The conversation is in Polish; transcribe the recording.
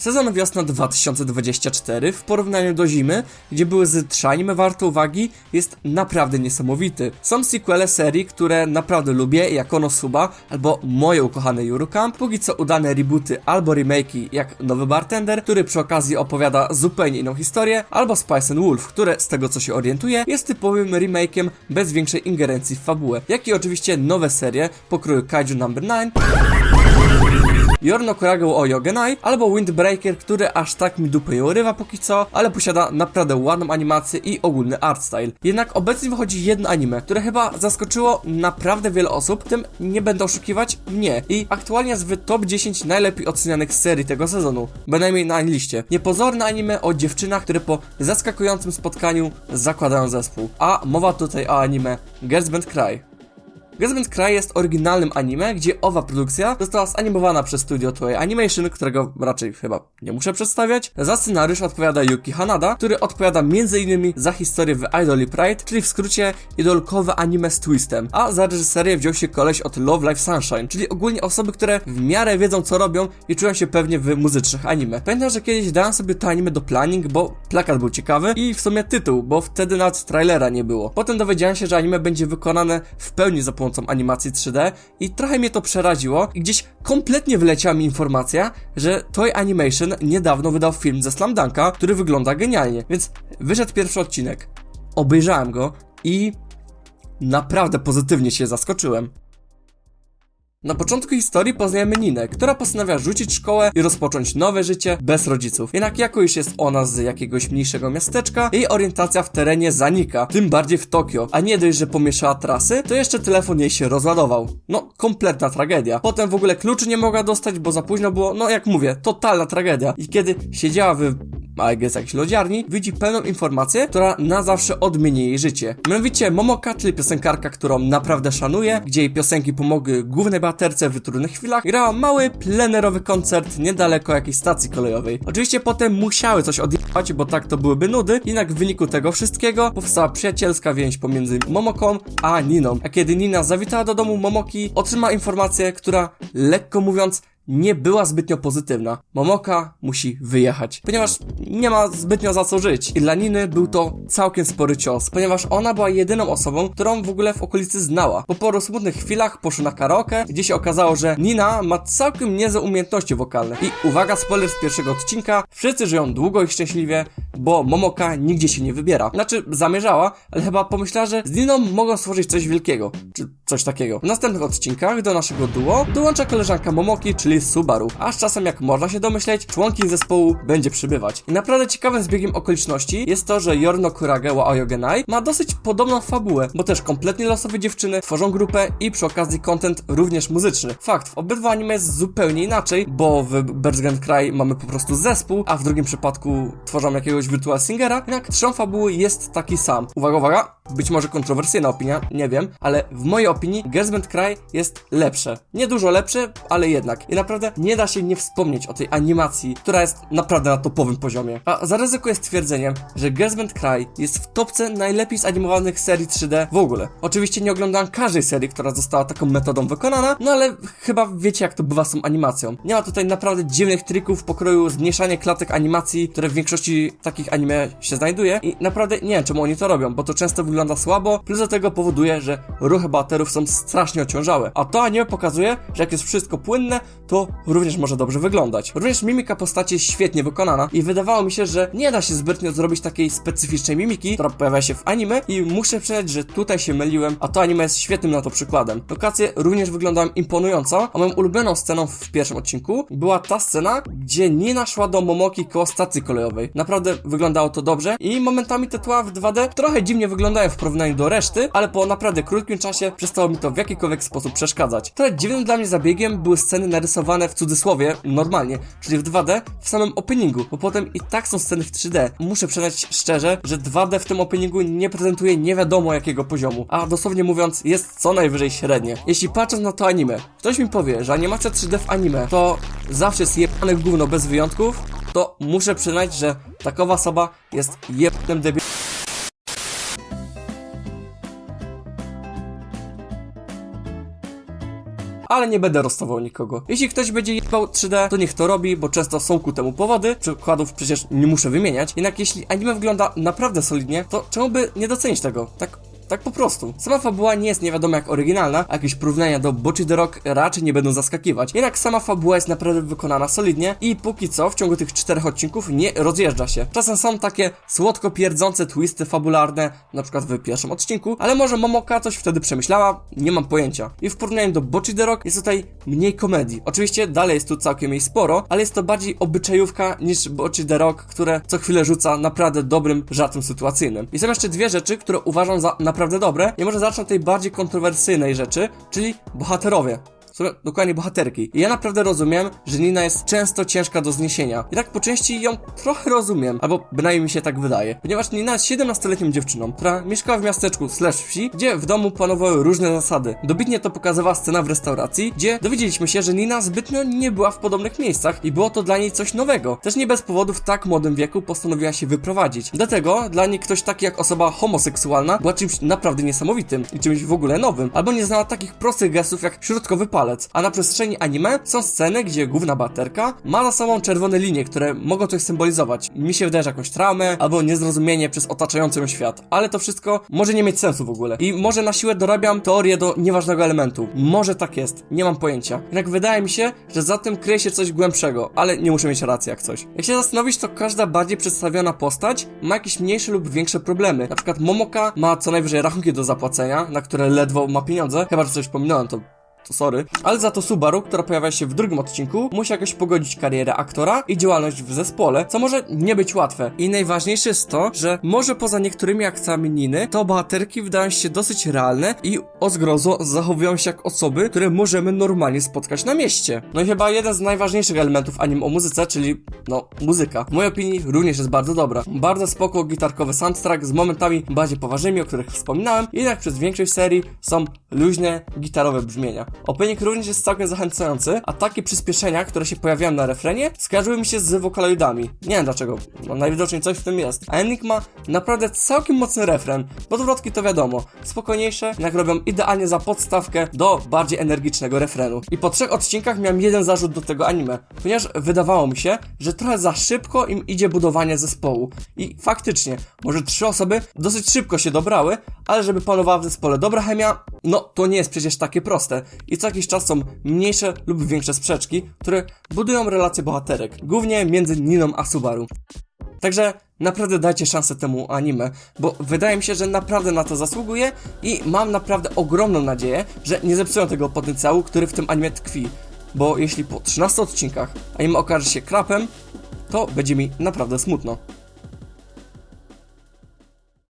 Sezon wiosna 2024 w porównaniu do zimy, gdzie były z trzy anime warte uwagi, jest naprawdę niesamowity. Są sequele serii, które naprawdę lubię, jak Konosuba albo moje ukochane Eurocamp, póki co udane rebooty albo remake'i jak Nowy Bartender, który przy okazji opowiada zupełnie inną historię, albo Spice and Wolf, które z tego co się orientuję jest typowym remake'iem bez większej ingerencji w fabułę, jak i oczywiście nowe serie pokroju Kaiju Number 9, Yorno Kurage o Yogenai albo Windbreaker, który aż tak mi dupę nie urywa póki co, ale posiada naprawdę ładną animację i ogólny art style. Jednak obecnie wychodzi jedno anime, które chyba zaskoczyło naprawdę wiele osób, tym nie będę oszukiwać mnie i aktualnie jest w top 10 najlepiej ocenianych serii tego sezonu, bynajmniej na liście. Niepozorne anime o dziewczynach, które po zaskakującym spotkaniu zakładają zespół. A mowa tutaj o anime Girls Band Cry. Gazement Cry jest oryginalnym anime, gdzie owa produkcja została zanimowana przez studio Toei Animation, którego raczej chyba nie muszę przedstawiać. Za scenariusz odpowiada Yuki Hanada, który odpowiada m.in. za historię w Idol Pride, czyli w skrócie idolkowe anime z twistem. A za reżyserię wziął się koleś od Love Life Sunshine, czyli ogólnie osoby, które w miarę wiedzą co robią i czują się pewnie w muzycznych anime. Pamiętam, że kiedyś dałem sobie to anime do planning, bo plakat był ciekawy i w sumie tytuł, bo wtedy nawet trailera nie było. Potem dowiedziałem się, że anime będzie wykonane w pełni za pomocą animacji 3D i trochę mnie to przeraziło i gdzieś kompletnie wyleciała mi informacja, że Toy Animation niedawno wydał film ze Slam Dunka, który wygląda genialnie, więc wyszedł pierwszy odcinek, obejrzałem go i naprawdę pozytywnie się zaskoczyłem. Na początku historii poznajemy Ninę, która postanawia rzucić szkołę i rozpocząć nowe życie bez rodziców. Jednak jako już jest ona z jakiegoś mniejszego miasteczka, jej orientacja w terenie zanika, tym bardziej w Tokio. A nie dość, że pomieszała trasy, to jeszcze telefon jej się rozładował. No, kompletna tragedia. Potem w ogóle kluczy nie mogła dostać, bo za późno było, no jak mówię, totalna tragedia. I kiedy siedziała w jest jakiejś lodziarni, widzi pełną informację, która na zawsze odmieni jej życie. Mianowicie Momoka, czyli piosenkarka, którą naprawdę szanuje, gdzie jej piosenki pomogły głównej bohaterce w trudnych chwilach, grała mały, plenerowy koncert niedaleko jakiejś stacji kolejowej. Oczywiście potem musiały coś odjechać, bo tak to byłyby nudy, jednak w wyniku tego wszystkiego powstała przyjacielska więź pomiędzy Momoką a Niną. A kiedy Nina zawitała do domu Momoki, otrzymała informację, która, lekko mówiąc, nie była zbytnio pozytywna. Momoka musi wyjechać, ponieważ nie ma zbytnio za co żyć. I dla Niny był to całkiem spory cios, ponieważ ona była jedyną osobą, którą w ogóle w okolicy znała. Po paru smutnych chwilach poszły na karaoke, gdzie się okazało, że Nina ma całkiem niezłe umiejętności wokalne. I uwaga, spoiler z pierwszego odcinka, wszyscy żyją długo i szczęśliwie, bo Momoka nigdzie się nie wybiera. Znaczy, zamierzała, ale chyba pomyślała, że z Niną mogą stworzyć coś wielkiego, czy coś takiego. W następnych odcinkach do naszego duo dołącza koleżanka Momoki, czyli Subaru, a z czasem, jak można się domyśleć, członki zespołu będzie przybywać. I naprawdę ciekawym zbiegiem okoliczności jest to, że Yorno Kurage wa Oyogenai ma dosyć podobną fabułę, bo też kompletnie losowe dziewczyny tworzą grupę i przy okazji content również muzyczny. Fakt, w obydwu anime jest zupełnie inaczej, bo w Bergen Cry mamy po prostu zespół, a w drugim przypadku tworzą jakiegoś virtual singera, jednak trzon fabuły jest taki sam. Uwaga, uwaga, być może kontrowersyjna opinia, nie wiem, ale w mojej opinii Gesband Cry jest lepsze. Nie dużo lepsze, ale jednak. I naprawdę nie da się nie wspomnieć o tej animacji, która jest naprawdę na topowym poziomie. A zaryzykuję stwierdzeniem, że Gesband Cry jest w topce najlepiej zanimowanych serii 3D w ogóle. Oczywiście nie oglądam każdej serii, która została taką metodą wykonana, no ale chyba wiecie jak to bywa z tą animacją. Nie ma tutaj naprawdę dziwnych trików w pokroju zmniejszanie klatek animacji, które w większości takich anime się znajduje i naprawdę nie wiem czemu oni to robią, bo to często wygląda słabo, plus do tego powoduje, że ruchy bohaterów są strasznie ociążałe. A to anime pokazuje, że jak jest wszystko płynne, to również może dobrze wyglądać. Również mimika postaci jest świetnie wykonana i wydawało mi się, że nie da się zbytnio zrobić takiej specyficznej mimiki, która pojawia się w anime i muszę przyznać, że tutaj się myliłem, a to anime jest świetnym na to przykładem. Lokacje również wyglądają imponująco, a moją ulubioną sceną w pierwszym odcinku była ta scena, gdzie Nina szła do Momoki koło stacji kolejowej. Naprawdę wyglądało to dobrze i momentami te tła w 2D trochę dziwnie wyglądają w porównaniu do reszty, ale po naprawdę krótkim czasie przestało mi to w jakikolwiek sposób przeszkadzać. Trochę dziwnym dla mnie zabiegiem były sceny narysowane w cudzysłowie, normalnie, czyli w 2D w samym openingu, bo potem i tak są sceny w 3D. Muszę przyznać szczerze, że 2D w tym openingu nie prezentuje nie wiadomo jakiego poziomu, a dosłownie mówiąc jest co najwyżej średnie. Jeśli patrząc na to anime, ktoś mi powie, że animacja 3D w anime to zawsze jest jebane gówno bez wyjątków, to muszę przyznać, że takowa osoba jest jebanym debil... ale nie będę rozstawał nikogo. Jeśli ktoś będzie jebał 3D, to niech to robi, bo często są ku temu powody. Przykładów przecież nie muszę wymieniać. Jednak jeśli anime wygląda naprawdę solidnie, to czemu by nie docenić tego? Tak tak po prostu. Sama fabuła nie jest nie wiadomo jak oryginalna, a jakieś porównania do Bochy the Rock raczej nie będą zaskakiwać. Jednak sama fabuła jest naprawdę wykonana solidnie i póki co w ciągu tych czterech odcinków nie rozjeżdża się. Czasem są takie słodko pierdzące twisty fabularne, na przykład w pierwszym odcinku, ale może Momoka coś wtedy przemyślała, nie mam pojęcia. I w porównaniu do Bochy the Rock jest tutaj mniej komedii. Oczywiście dalej jest tu całkiem jej sporo, ale jest to bardziej obyczajówka niż Bochy the Rock, które co chwilę rzuca naprawdę dobrym żartem sytuacyjnym. I są jeszcze dwie rzeczy, które uważam za naprawdę dobre i może zacznę od tej bardziej kontrowersyjnej rzeczy, czyli bohaterowie. Są dokładnie bohaterki. I ja naprawdę rozumiem, że Nina jest często ciężka do zniesienia. I tak po części ją trochę rozumiem, albo bynajmniej mi się tak wydaje. Ponieważ Nina jest 17-letnią dziewczyną, która mieszkała w miasteczku slash wsi, gdzie w domu panowały różne zasady. Dobitnie to pokazywała scena w restauracji, gdzie dowiedzieliśmy się, że Nina zbytnio nie była w podobnych miejscach i było to dla niej coś nowego. Też nie bez powodu w tak młodym wieku postanowiła się wyprowadzić. Dlatego dla niej ktoś taki jak osoba homoseksualna była czymś naprawdę niesamowitym i czymś w ogóle nowym. Albo nie znała takich prostych gestów jak środkowy palec. A na przestrzeni anime są sceny, gdzie główna baterka ma za sobą czerwone linie, które mogą coś symbolizować. Mi się wydaje, że jakąś traumę albo niezrozumienie przez otaczający ją świat. Ale to wszystko może nie mieć sensu w ogóle. I może na siłę dorabiam teorię do nieważnego elementu. Może tak jest, nie mam pojęcia. Jednak wydaje mi się, że za tym kryje się coś głębszego, ale nie muszę mieć racji jak coś. Jak się zastanowić, to każda bardziej przedstawiona postać ma jakieś mniejsze lub większe problemy. Na przykład Momoka ma co najwyżej rachunki do zapłacenia, na które ledwo ma pieniądze. Chyba, że coś pominąłem, to to sorry. Ale za to Subaru, która pojawia się w drugim odcinku, musi jakoś pogodzić karierę aktora i działalność w zespole, co może nie być łatwe. I najważniejsze jest to, że może poza niektórymi akcjami Niny, to bohaterki wydają się dosyć realne i o zgrozo zachowują się jak osoby, które możemy normalnie spotkać na mieście. No i chyba jeden z najważniejszych elementów anim o muzyce, czyli no, muzyka. W mojej opinii również jest bardzo dobra. Bardzo spoko gitarkowy soundtrack z momentami bardziej poważnymi, o których wspominałem, jednak przez większość serii są luźne, gitarowe brzmienia. Opening również jest całkiem zachęcający, a takie przyspieszenia, które się pojawiają na refrenie, skojarzyły mi się z wokaloidami. Nie wiem dlaczego, no najwidoczniej coś w tym jest. A Enigma ma naprawdę całkiem mocny refren. Podwrotki to wiadomo, spokojniejsze, jednak robią idealnie za podstawkę do bardziej energicznego refrenu. I po trzech odcinkach miałem jeden zarzut do tego anime, ponieważ wydawało mi się, że trochę za szybko im idzie budowanie zespołu. I faktycznie, może trzy osoby dosyć szybko się dobrały, ale żeby panowała w zespole dobra chemia, no to nie jest przecież takie proste. I co jakiś czas są mniejsze lub większe sprzeczki, które budują relacje bohaterek, głównie między Niną a Subaru. Także naprawdę dajcie szansę temu anime, bo wydaje mi się, że naprawdę na to zasługuje i mam naprawdę ogromną nadzieję, że nie zepsują tego potencjału, który w tym anime tkwi. Bo jeśli po 13 odcinkach anime okaże się krapem, to będzie mi naprawdę smutno.